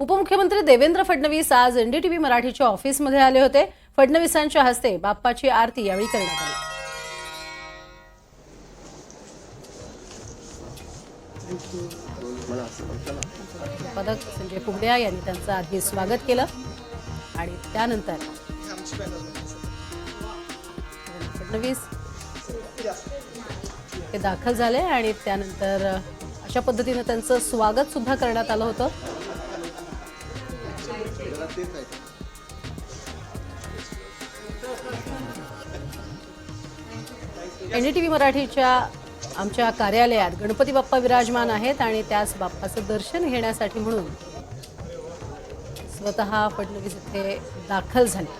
उपमुख्यमंत्री देवेंद्र फडणवीस आज एनडीटीव्ही मराठीच्या ऑफिसमध्ये आले होते. फडणवीसांच्या हस्ते बाप्पाची आरती यावेळी करण्यात आली. पदक संजय पुगड्या यांनी त्यांचं आधी स्वागत केलं. आणि त्यानंतर फडणवीस ते दाखल झाले आणि त्यानंतर अशा पद्धतीनं त्यांचं स्वागत सुद्धा करण्यात आलं होतं. एनडीटीव्ही मराठीच्या आमच्या कार्यालयात गणपती बाप्पा विराजमान आहेत आणि त्याच बाप्पाचं दर्शन घेण्यासाठी म्हणून स्वतः फडणवीस इथे दाखल झाले.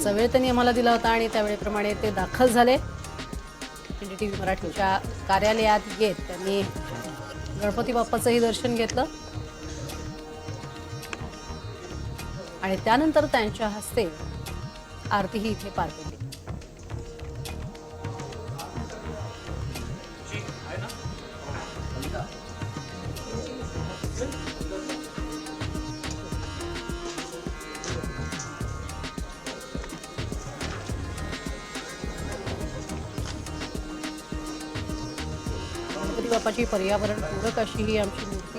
आजचा वेळ त्यांनी आम्हाला दिला होता आणि त्यावेळेप्रमाणे ते दाखल झाले. डीजी टी व्ही मराठीच्या कार्यालयात येत त्यांनी गणपती बाप्पाचंही दर्शन घेतलं. आणि त्यानंतर त्यांच्या हस्ते आरतीही इथे पार पडली. गणपती बाप्पाची पर्यावरण पूरक अशी ही आमची मूर्ती.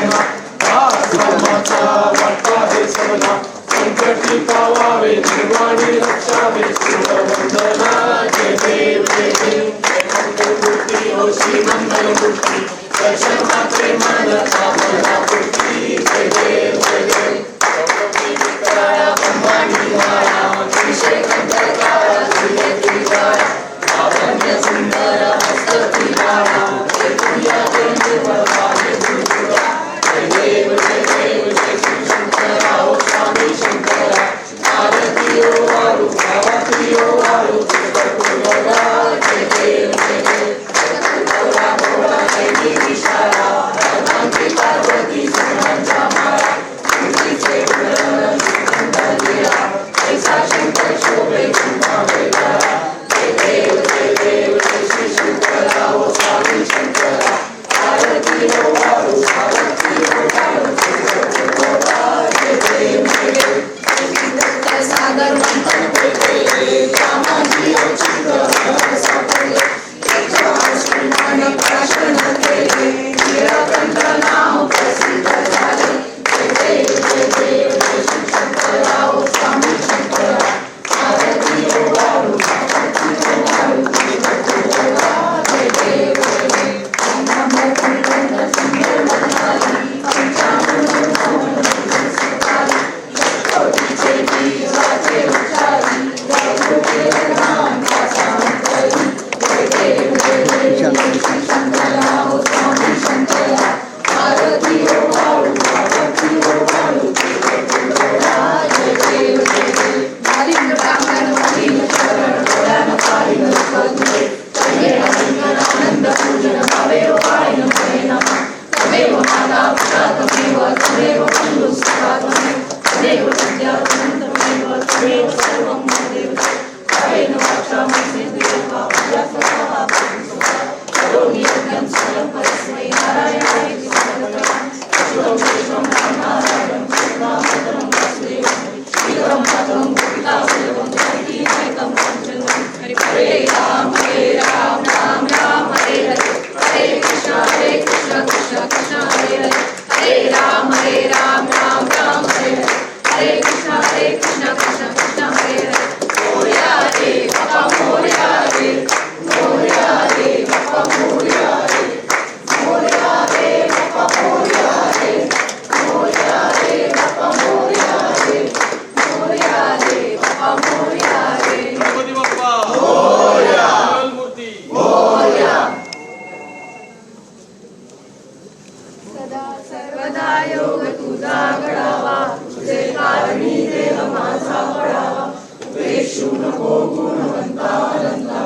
नको गुणवंता अलंता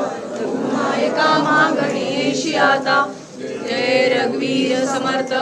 आता. जय रघुवीर समर्थ.